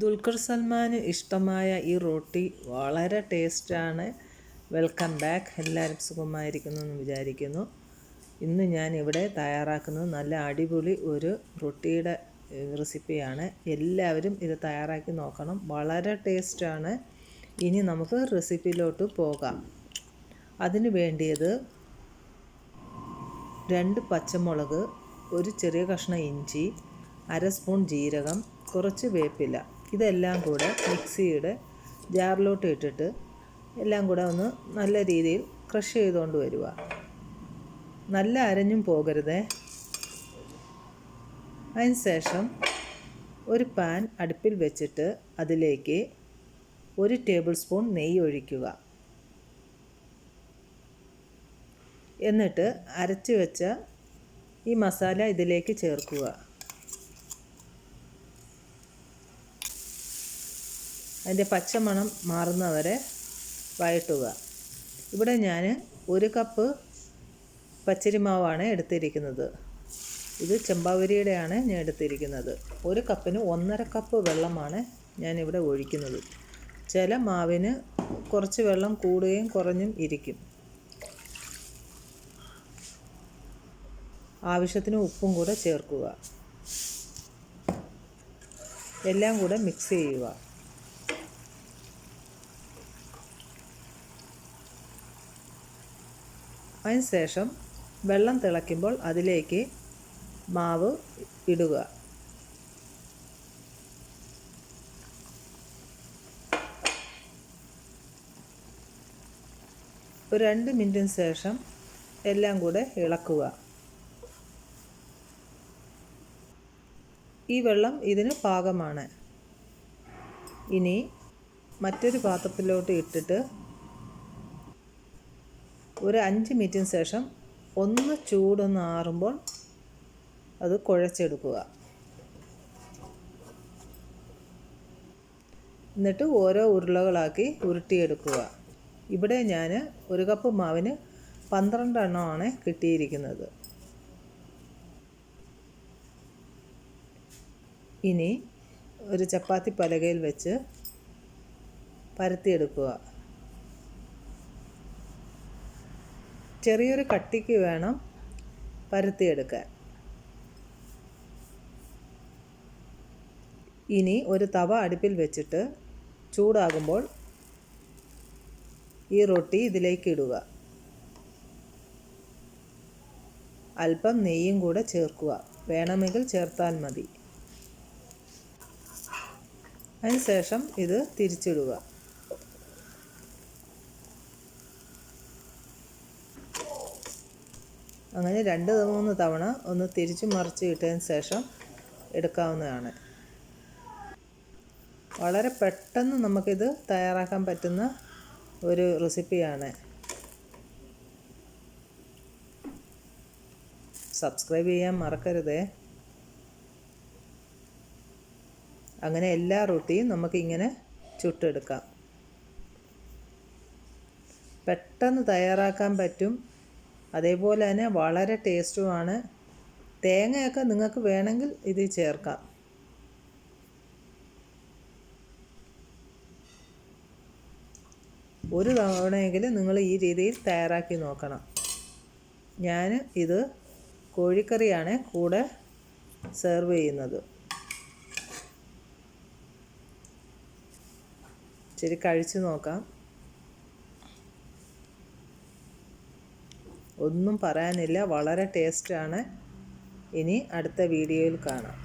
ദുൽഖർ സൽമാന് ഇഷ്ടമായ ഈ റൊട്ടി വളരെ ടേസ്റ്റാണ്. Welcome back. എല്ലാവരും സുഖമായിരിക്കുന്നു എന്ന് വിചാരിക്കുന്നു. ഇന്ന് ഞാൻ ഇവിടെ തയ്യാറാക്കുന്നത് നല്ല അടിപൊളി ഒരു റൊട്ടിയുടെ റെസിപ്പിയാണ്. എല്ലാവരും ഇത് തയ്യാറാക്കി നോക്കണം. വളരെ ടേസ്റ്റാണ്. ഇനി നമുക്ക് റെസിപ്പിയിലോട്ട് പോകാം. അതിന് വേണ്ടിയത് രണ്ട് പച്ചമുളക് ഒരു ചെറിയ കഷ്ണം ഇഞ്ചി അര സ്പൂൺ ജീരകം കുറച്ച് വേപ്പില. ഇതെല്ലാം കൂടെ മിക്സിയുടെ ജാറിലോട്ട് ഇട്ടിട്ട് എല്ലാം കൂടെ ഒന്ന് നല്ല രീതിയിൽ ക്രഷ് ചെയ്തുകൊണ്ട് വരിക നല്ല അരഞ്ഞും പോകരുതേ. അതിന് ശേഷം ഒരു പാൻ അടുപ്പിൽ വെച്ചിട്ട് അതിലേക്ക് ഒരു ടേബിൾ സ്പൂൺ നെയ്യ് ഒഴിക്കുക. എന്നിട്ട് അരച്ച് വെച്ച ഈ മസാല ഇതിലേക്ക് ചേർക്കുക. അതിന്റെ പച്ചമണം മാറുന്നവരെ വഴട്ടുക ഇവിടെ ഞാൻ ഒരു കപ്പ് പച്ചരി മാവാണ് എടുത്തിരിക്കുന്നത്. ഇത് ചെമ്പാവരിയുടെയാണ് ഞാൻ എടുത്തിരിക്കുന്നത്. ഒരു കപ്പിന് ഒന്നര കപ്പ് വെള്ളമാണ് ഞാനിവിടെ ഒഴിക്കുന്നത്. ചില മാവിന് കുറച്ച് വെള്ളം കൂടുകയും കുറഞ്ഞും ഇരിക്കും. ആവശ്യത്തിന് ഉപ്പും കൂടെ ചേർക്കുക. എല്ലാം കൂടെ മിക്സ് ചെയ്യുക. അതിന് ശേഷം വെള്ളം തിളയ്ക്കുമ്പോൾ അതിലേക്ക് മാവ് ഇടുക. ഒരു രണ്ട് മിനിറ്റിന് ശേഷം എല്ലാം കൂടെ ഇളക്കുക. ഈ വെള്ളം ഇതിന് പാകമാണ്. ഇനി മറ്റൊരു പാത്രത്തിലോട്ട് ഇട്ടിട്ട് ഒരു അഞ്ച് മിനിറ്റിന് ശേഷം ഒന്ന് ചൂടൊന്ന് ആറുമ്പോൾ അത് കുഴച്ചെടുക്കുക. എന്നിട്ട് ഓരോ ഉരുളകളാക്കി ഉരുട്ടിയെടുക്കുക. ഇവിടെ ഞാൻ ഒരു കപ്പ് മാവിന് പന്ത്രണ്ടെണ്ണമാണ് കിട്ടിയിരിക്കുന്നത്. ഇനി ഒരു ചപ്പാത്തി പലകയിൽ വെച്ച് പരത്തിയെടുക്കുക. ചെറിയൊരു കട്ടിക്ക് വേണം പരത്തിയെടുക്കാൻ. ഇനി ഒരു തവ അടുപ്പിൽ വെച്ചിട്ട് ചൂടാകുമ്പോൾ ഈ റൊട്ടി ഇതിലേക്ക് ഇടുക. അല്പം നെയ്യും കൂടെ ചേർക്കുക. വേണമെങ്കിൽ ചേർത്താൽ മതി. അതിനുശേഷം ഇത് തിരിച്ചിടുക. അങ്ങനെ രണ്ട് മൂന്ന് തവണ ഒന്ന് തിരിച്ചു മറിച്ച് ഇട്ടതിന് ശേഷം എടുക്കാവുന്നതാണ്. വളരെ പെട്ടെന്ന് നമുക്കിത് തയ്യാറാക്കാൻ പറ്റുന്ന ഒരു റെസിപ്പിയാണ്. സബ്സ്ക്രൈബ് ചെയ്യാൻ മറക്കരുതേ. അങ്ങനെ എല്ലാ റൊട്ടിയും നമുക്കിങ്ങനെ ചുട്ടെടുക്കാം. പെട്ടെന്ന് തയ്യാറാക്കാൻ പറ്റും അതേപോലെ തന്നെ വളരെ ടേസ്റ്റുമാണ്. തേങ്ങയൊക്കെ നിങ്ങൾക്ക് വേണമെങ്കിൽ ഇത് ചേർക്കാം. ഒരു തവണയെങ്കിലും നിങ്ങൾ ഈ രീതിയിൽ തയ്യാറാക്കി നോക്കണം. ഞാൻ ഇത് കോഴിക്കറിയാണ് കൂടെ സെർവ് ചെയ്യുന്നത്. ശരി കഴിച്ചു നോക്കാം. ഒന്നും പറയാനില്ല. വളരെ ടേസ്റ്റാണ് ഇനി അടുത്ത വീഡിയോയിൽ കാണാം.